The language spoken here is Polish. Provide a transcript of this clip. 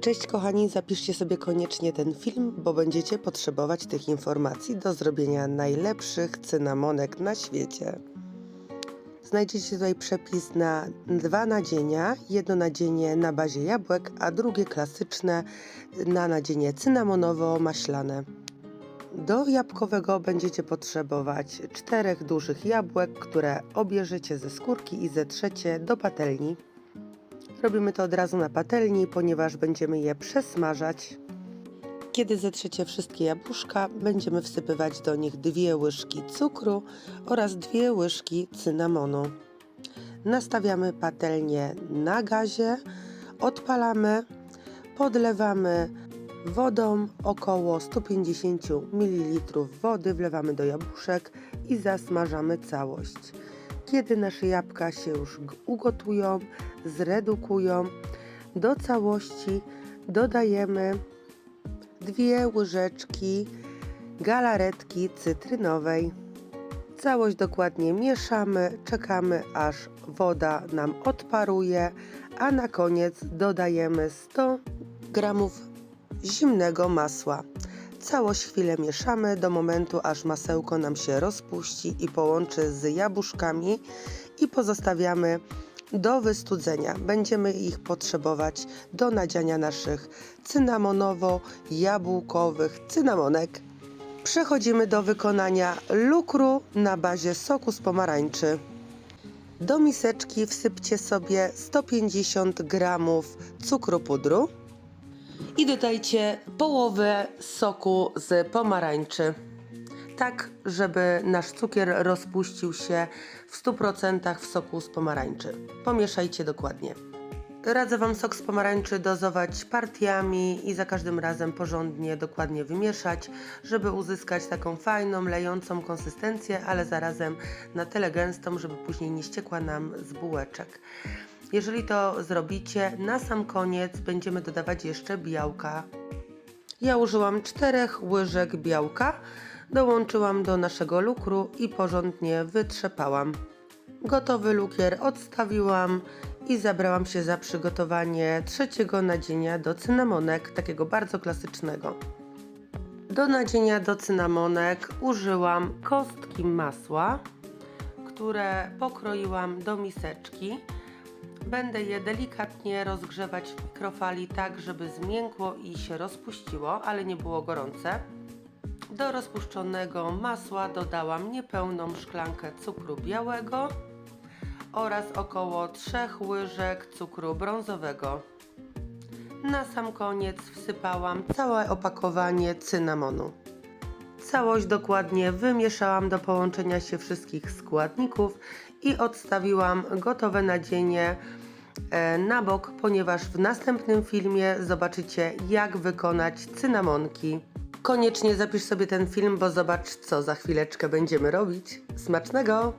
Cześć kochani, zapiszcie sobie koniecznie ten film, bo będziecie potrzebować tych informacji do zrobienia najlepszych cynamonek na świecie. Znajdziecie tutaj przepis na dwa nadzienia. Jedno nadzienie na bazie jabłek, a drugie klasyczne na nadzienie cynamonowo-maślane. Do jabłkowego będziecie potrzebować czterech dużych jabłek, które obierzecie ze skórki i zetrzecie do patelni. Robimy to od razu na patelni, ponieważ będziemy je przesmażać. Kiedy zetrzecie wszystkie jabłuszka, będziemy wsypywać do nich dwie łyżki cukru oraz dwie łyżki cynamonu. Nastawiamy patelnię na gazie, odpalamy, podlewamy wodą około 150 ml wody, wlewamy do jabłuszek i zasmażamy całość. Kiedy nasze jabłka się już ugotują, zredukują, do całości dodajemy dwie łyżeczki galaretki cytrynowej. Całość dokładnie mieszamy, czekamy aż woda nam odparuje, a na koniec dodajemy 100 gramów zimnego masła. Całość chwilę mieszamy do momentu, aż masełko nam się rozpuści i połączy z jabłuszkami i pozostawiamy do wystudzenia. Będziemy ich potrzebować do nadziania naszych cynamonowo-jabłkowych cynamonek. Przechodzimy do wykonania lukru na bazie soku z pomarańczy. Do miseczki wsypcie sobie 150 g cukru pudru i dodajcie połowę soku z pomarańczy. Tak, żeby nasz cukier rozpuścił się w 100% w soku z pomarańczy. Pomieszajcie dokładnie. Radzę Wam sok z pomarańczy dozować partiami i za każdym razem porządnie, dokładnie wymieszać, żeby uzyskać taką fajną, lejącą konsystencję, ale zarazem na tyle gęstą, żeby później nie ściekła nam z bułeczek. Jeżeli to zrobicie, na sam koniec będziemy dodawać jeszcze białka. Ja użyłam czterech łyżek białka, dołączyłam do naszego lukru i porządnie wytrzepałam. Gotowy lukier odstawiłam i zabrałam się za przygotowanie trzeciego nadzienia do cynamonek, takiego bardzo klasycznego. Do nadzienia do cynamonek użyłam kostki masła, które pokroiłam do miseczki. Będę je delikatnie rozgrzewać w mikrofali tak, żeby zmiękło i się rozpuściło, ale nie było gorące. Do rozpuszczonego masła dodałam niepełną szklankę cukru białego oraz około 3 łyżek cukru brązowego. Na sam koniec wsypałam całe opakowanie cynamonu. Całość dokładnie wymieszałam do połączenia się wszystkich składników i odstawiłam gotowe nadzienie e, na bok, ponieważ w następnym filmie zobaczycie jak wykonać cynamonki. Koniecznie zapisz sobie ten film, bo zobacz co za chwileczkę będziemy robić. Smacznego!